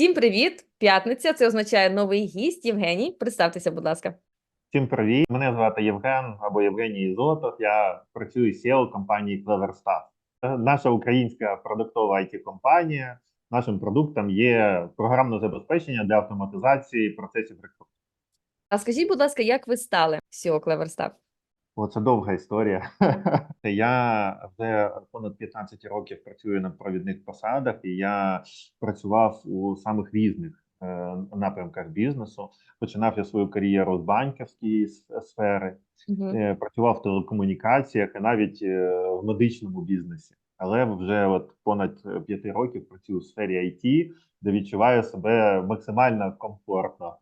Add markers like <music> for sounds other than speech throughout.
Всім привіт! П'ятниця. Це означає новий гість Євгеній. Представтеся, будь ласка. Всім привіт! Мене звати Євген або Євгеній Ізотов. Я працюю SEO компанії CleverStaff. Це наша українська продуктова it компанія. Нашим продуктом є програмне забезпечення для автоматизації процесів рекрутингу. А скажіть, будь ласка, як ви стали SEO Cleverstaff? О, це довга історія. <laughs> я вже понад 15 років працюю на провідних посадах, і я працював у самих різних е, напрямках бізнесу. Починав я свою кар'єру з банківської сфери, е, працював в телекомунікаціях і навіть е, в медичному бізнесі. Але вже от понад 5 років працюю в сфері IT, де відчуваю себе максимально комфортно.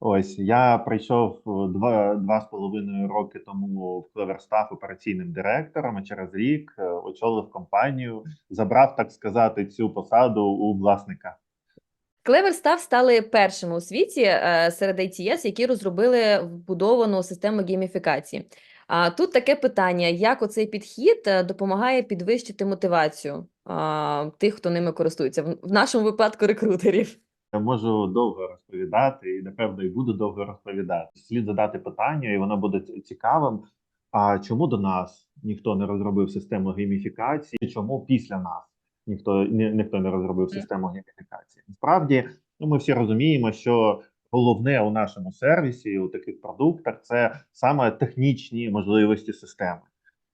Ось я прийшов е, два, два з половиною роки тому в Cleverstaff операційним директором. А через рік е, очолив компанію, забрав, так сказати, цю посаду у власника. Cleverstaff стали першими у світі е, серед ITS, які розробили вбудовану систему гейміфікації. А тут таке питання: як оцей підхід допомагає підвищити мотивацію а, тих, хто ними користується, в нашому випадку рекрутерів. Я можу довго розповідати, і напевно і буду довго розповідати. Слід задати питання, і воно буде цікавим. А чому до нас ніхто не розробив систему гейміфікації? Чому після нас ніхто ні, ніхто не розробив систему гейміфікації? Насправді, ну ми всі розуміємо, що головне у нашому сервісі, у таких продуктах, це саме технічні можливості системи,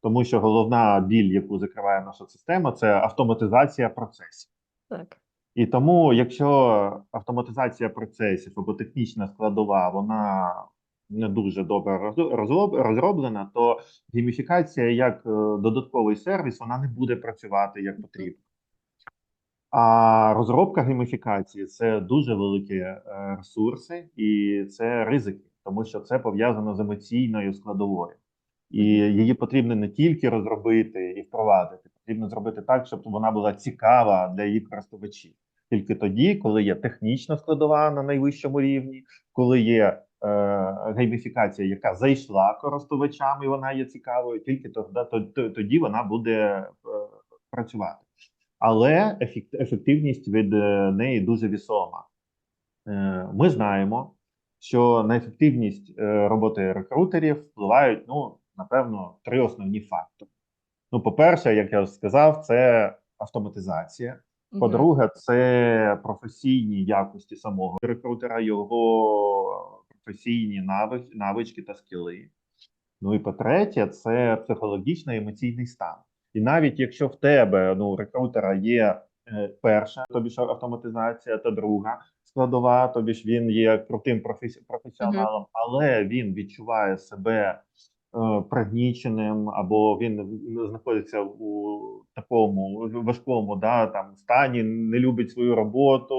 тому що головна біль, яку закриває наша система, це автоматизація процесів. Так. І тому, якщо автоматизація процесів або технічна складова, вона не дуже добре розроблена, то гейміфікація як е, додатковий сервіс вона не буде працювати як потрібно. А розробка гейміфікації це дуже великі е, ресурси і це ризики, тому що це пов'язано з емоційною складовою. І її потрібно не тільки розробити і впровадити, потрібно зробити так, щоб вона була цікава для її користувачів. Тільки тоді, коли є технічна складова на найвищому рівні, коли є е, гейміфікація, яка зайшла користувачам, і вона є цікавою, тільки тоді, вона буде е, працювати. Але ефективність від е, неї дуже вісома. Е, Ми знаємо, що на ефективність роботи рекрутерів впливають, ну, напевно, три основні фактори. Ну, по-перше, як я вже сказав, це автоматизація. По-друге, це професійні якості самого рекрутера, його професійні навич, навички та скіли. Ну і по-третє, це психологічний емоційний стан. І навіть якщо в тебе ну, рекрутера є е, перша, тобі ж автоматизація, та друга складова, тобі ж він є крутим професіоналом, але він відчуває себе пригніченим, або він знаходиться у такому важкому да, там, стані, не любить свою роботу,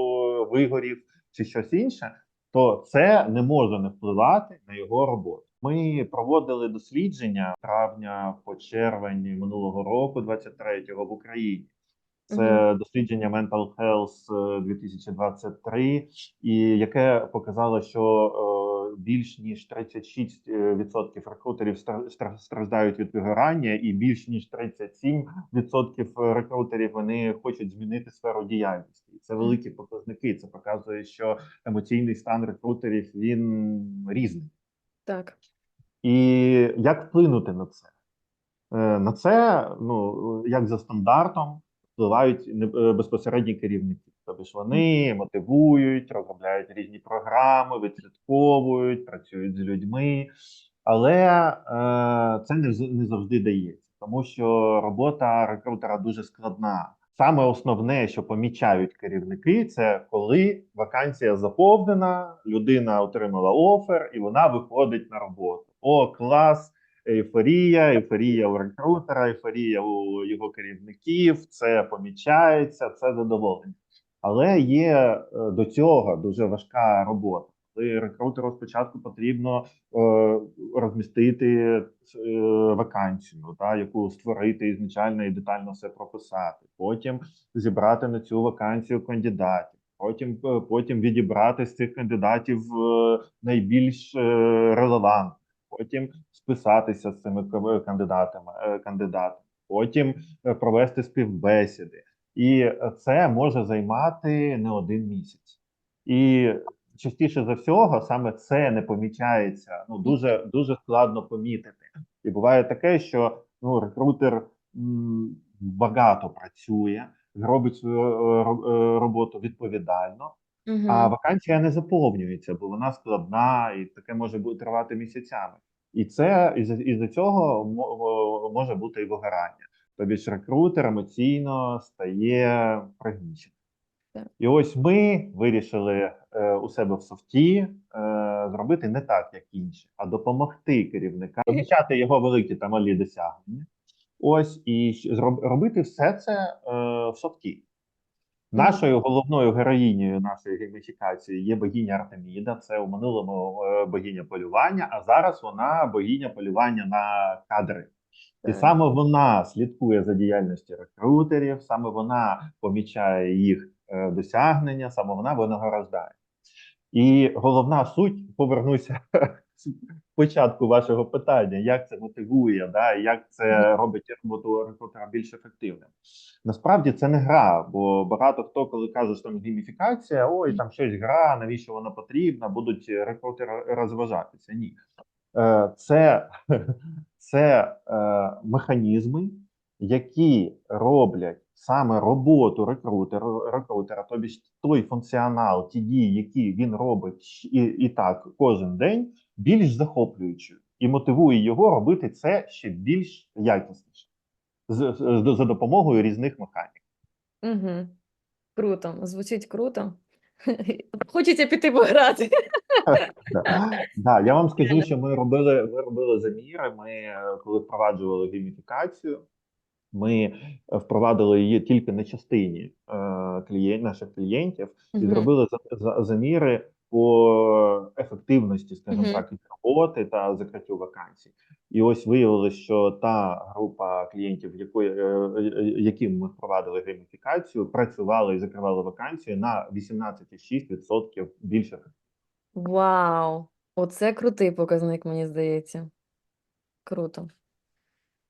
вигорів чи щось інше, то це не може не впливати на його роботу. Ми проводили дослідження травня по червень минулого року, 23-го в Україні. Це дослідження Mental Health е, 2023, і яке показало, що е, більш ніж 36% рекрутерів стра- стра- страждають від вигорання, і більш ніж 37% рекрутерів вони хочуть змінити сферу діяльності. І це великі показники. Це показує, що емоційний стан рекрутерів він різний. Так. І як вплинути на це? Е, На це, ну як за стандартом, впливають е, безпосередні керівники. Тобто вони мотивують, розробляють різні програми, відслідковують, працюють з людьми, але е, це не, не завжди дається, тому що робота рекрутера дуже складна. Саме основне, що помічають керівники, це коли вакансія заповнена, людина отримала офер, і вона виходить на роботу. О, клас! Ейфорія, ейфорія у рекрутера, ейфорія у його керівників. Це помічається, це задоволення. Але є е, до цього дуже важка робота. Коли рекрутеру спочатку потрібно е, розмістити е, вакансію, та, яку створити ізначально і детально все прописати. Потім зібрати на цю вакансію кандидатів. Потім, е, потім відібрати з цих кандидатів е, найбільш релевантних. Потім списатися з цими ка- кандидатами, кандидатами. Потім провести співбесіди. І це може займати не один місяць. І частіше за всього саме це не помічається. Ну дуже дуже складно помітити. І буває таке, що ну рекрутер м, багато працює, робить свою е, е, роботу відповідально, Мгм. а вакансія не заповнюється, бо вона складна і таке може бути тривати місяцями. І це із із цього мо- мо- може бути і вигорання. Тобі ж рекрутер емоційно стає пригніченим. І ось ми вирішили е, у себе в софті е, зробити не так, як інші, а допомогти керівникам помічати його великі та малі досягнення. Ось і робити все це е, в софті. Нашою головною героїнею нашої гейміфікації є богиня Артеміда. Це у минулому е, богиня полювання, а зараз вона богиня полювання на кадри. І саме вона слідкує за діяльністю рекрутерів, саме вона помічає їх е, досягнення, саме вона винагороджає. І головна суть, повернуся <laughs> початку вашого питання, як це мотивує, да, як це робить роботу рекрутера більш ефективним. Насправді це не гра, бо багато хто, коли каже, що там гейміфікація, ой, там щось гра, навіщо вона потрібна, будуть рекрутери розважатися. Ні. Е, Це, <laughs> це е, механізми, які роблять саме роботу рекрутера, рекрутера, тобі той функціонал, ті дії, які він робить і, і так кожен день, більш захоплюючою і мотивує його робити це ще більш якісніше з, з, за допомогою різних механік. Угу. Круто, звучить круто. <laughs> Хочеться піти пограти. <laughs> Да. Я вам скажу, що ми робили, ми робили заміри. Ми е, коли впроваджували гейміфікацію, ми е, впровадили її тільки на частині е, клієнт, наших клієнтів і зробили за, за, заміри по ефективності, скажімо Мгм. так, їх роботи та закриттю вакансій. І ось виявилось, що та група клієнтів, якої, е, е, яким ми впровадили гейміфікацію, працювали і закривали вакансії на 18,6% більше Вау! Оце крутий показник, мені здається. Круто.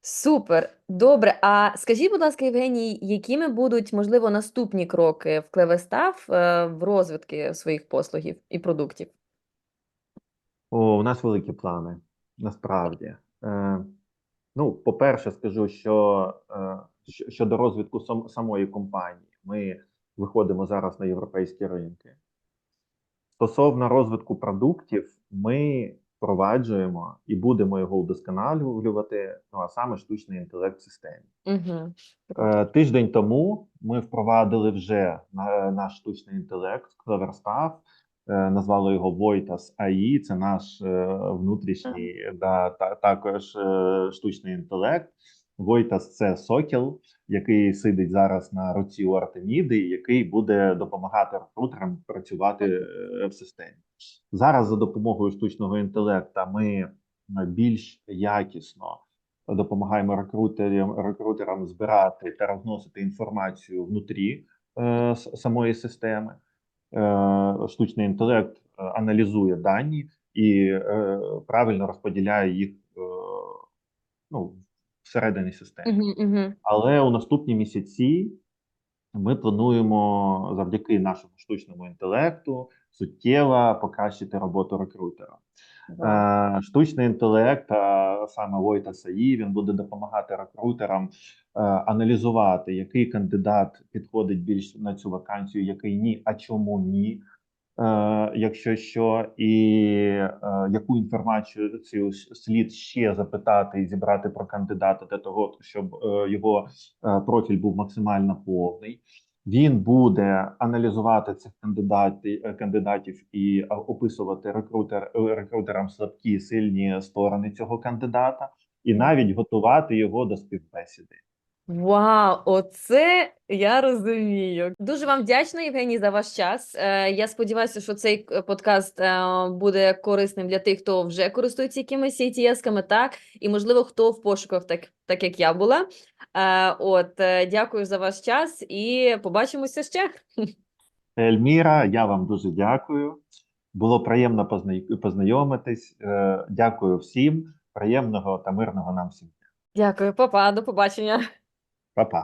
Супер. Добре. А скажіть, будь ласка, Євгеній, якими будуть, можливо, наступні кроки в Клевестав е, в розвитку своїх послугів і продуктів? О, у нас великі плани, насправді. Е, ну, по-перше, скажу, що е, щодо розвитку сам, самої компанії, ми виходимо зараз на європейські ринки. Стосовно розвитку продуктів, ми впроваджуємо і будемо його удосконалювати, ну а саме штучний інтелект в системі. Угу. Тиждень тому ми впровадили вже наш штучний інтелект CleverStaff, е, назвали його Voitas AI, Це наш е, внутрішній да, та, також штучний інтелект. Voitas – це сокіл, який сидить зараз на руці у Артеміди, який буде допомагати рекрутерам працювати в системі. Зараз за допомогою штучного інтелекту ми більш якісно допомагаємо рекрутерам, рекрутерам збирати та розносити інформацію внутрі е, самої системи. Е, штучний інтелект е, аналізує дані і е, правильно розподіляє їх е, ну, всередині системи. Угу, угу. Але у наступні місяці ми плануємо завдяки нашому штучному інтелекту суттєво покращити роботу рекрутера. Е, Штучний інтелект, а саме Войта САІ, він буде допомагати рекрутерам е, аналізувати, який кандидат підходить більш на цю вакансію, який ні, а чому ні. Е, якщо що, і е, яку інформацію слід ще запитати і зібрати про кандидата для того, щоб е, його е, профіль був максимально повний. Він буде аналізувати цих кандидатів, кандидатів і е, описувати рекрутер, е, рекрутерам слабкі сильні сторони цього кандидата, і навіть готувати його до співбесіди. Вау, оце я розумію. Дуже вам вдячна, Євгеній, за ваш час. Е, Я сподіваюся, що цей е, подкаст е, буде корисним для тих, хто вже користується якимись ATS-ками, так, і можливо, хто в пошуках, так, так як я була. От, дякую за ваш час і побачимося ще. <laughs> Ельміра, я вам дуже дякую. Було приємно познай- познайомитись. Дякую всім. Приємного та мирного нам всім. Дякую, папа, до побачення. Па-па.